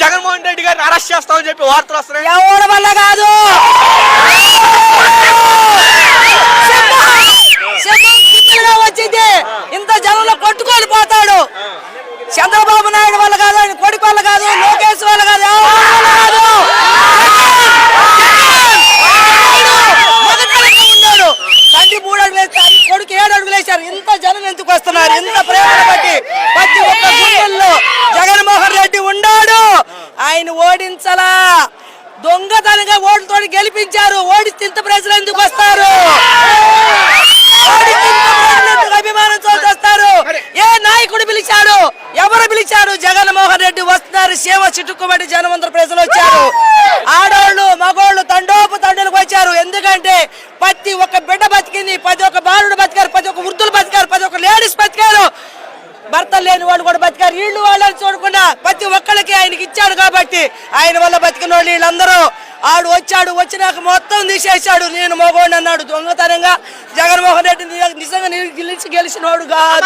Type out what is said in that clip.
జగన్మోహన్ రెడ్డి గారిని అరెస్ట్ చేస్తామని చెప్పి వార్తలు వస్తున్నాయి. ఎవరి వల్ల కాదు? వచ్చింది. ఇంత జనంలో కొట్టుకొని పోతాడు. చంద్రబాబు నాయుడు వల్ల కాదు ఆయన కొడుకు వల్ల కాదు లోకేష్ వల్ల కాదు ఉన్నాడు. తండ్రి మూడు అడుగులు కొడుకు ఏడు అడుగులు వేశారు. ఇంత జనం ఎందుకు వస్తున్నారు? ఇంత ప్రేమను బట్టి ప్రతి ఒక్క గుండెల్లో ఆయన ఓడించలా. దొంగతనంగా ఓటుతో గెలిపించారు. ఓడిస్తే ఇంత ప్రజలు ఎందుకు వస్తారు? అభిమానంతో వస్తారు ఏ నాయకుడు పిలిచాడు? ఎవరు పిలిచారు? జగన్మోహన్ రెడ్డి వస్తున్నారు. సేవ చిట్టుకుబడి జనమందరూ ప్రజలు వచ్చారు. చూడకుండా ప్రతి ఒక్కరికి ఆయనకి ఇచ్చాడు కాబట్టి ఆయన వల్ల బతికిన వాళ్ళు వీళ్ళందరూ. ఆడు వచ్చాడు వచ్చినాక మొత్తం తీసేశాడు. నేను మగోడిని అన్నాడు దొంగతనంగా. జగన్మోహన్ రెడ్డి నిజంగా నిలిచి గెలిచినోడు కాదు.